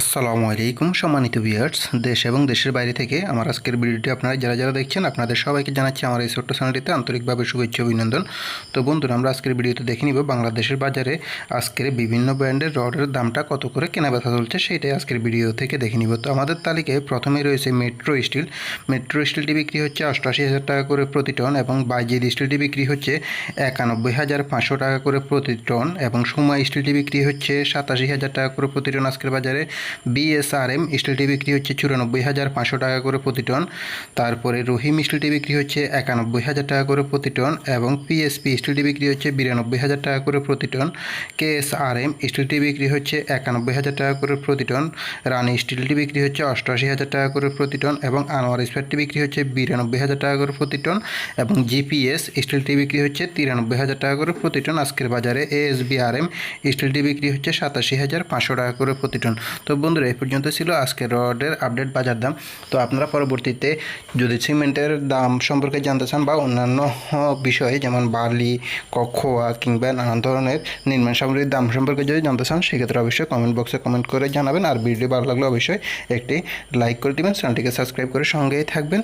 আসসালামু আলাইকুম, সম্মানিত ভিউয়ার্স দেশ এবং দেশের বাইরে থেকে আমার আজকের ভিডিওটি আপনারা যারা যারা দেখছেন, আপনাদের সবাইকে জানাচ্ছি আমার এই ছোট্ট চ্যানেলটিতে আন্তরিকভাবে শুভেচ্ছা অভিনন্দন। তো বন্ধুরা, আমরা আজকের ভিডিওতে দেখে নিব বাংলাদেশের বাজারে আজকের বিভিন্ন ব্র্যান্ডের রডের দামটা কত করে কেনা ব্যথা চলছে সেটাই আজকের ভিডিও থেকে দেখে নিব। তো আমাদের তালিকায় প্রথমে রয়েছে মেট্রো স্টিল মেট্রো স্টিলটি বিক্রি হচ্ছে অষ্টআশি হাজার টাকা করে প্রতি টন এবং বাইজিদ স্টিলটি বিক্রি হচ্ছে একানব্বই হাজার পাঁচশো টাকা করে প্রতি টন এবং সুমা স্টিলটি বিক্রি হচ্ছে সাতাশি হাজার টাকা করে প্রতি টন আজকের বাজারে। বিএসআরএম স্টিলটি বিক্রি হচ্ছে চুরানব্বই হাজার পাঁচশো টাকা করে প্রতি টন। তারপরে রহিম স্টিলটি বিক্রি হচ্ছে একানব্বই হাজার টাকা করে প্রতি টন এবং পিএসপি স্টিলটি বিক্রি হচ্ছে বিরানব্বই হাজার টাকা করে প্রতি টন। কেএসআরএম স্টিলটি বিক্রি হচ্ছে একানব্বই হাজার টাকা করে প্রতি টন। রানী স্টিলটি বিক্রি হচ্ছে অষ্টআশি হাজার টাকা করে প্রতি টন এবং আনোয়ার ইস্পাতটি বিক্রি হচ্ছে বিরানব্বই হাজার টাকা করে প্রতি টন এবং জিপিএস স্টিলটি বিক্রি হচ্ছে তিরানব্বই হাজার টাকা করে প্রতি টন। আজকের বাজারে এএসবিআরএম স্টিলটি বিক্রি হচ্ছে সাতাশি হাজার পাঁচশো টাকা করে প্রতি টন। তো বন্ধুরা, এই পর্যন্ত ছিল আজকের রডের আপডেট বাজার দাম। তো আপনারা পরবর্তীতে যদি সিমেন্টের দাম সম্পর্কে জানতে চান বা অন্যান্য বিষয়ে, যেমন বালি, কখোয়া কিংবা নানান ধরনের নির্মাণ সামগ্রীর দাম সম্পর্কে যদি জানতে চান, সেক্ষেত্রে অবশ্যই কমেন্ট বক্সে কমেন্ট করে জানাবেন। আর ভিডিও ভালো লাগলে অবশ্যই একটি লাইক করে দিবেন। চ্যানেলটিকে সাবস্ক্রাইব করে সঙ্গেই থাকবেন।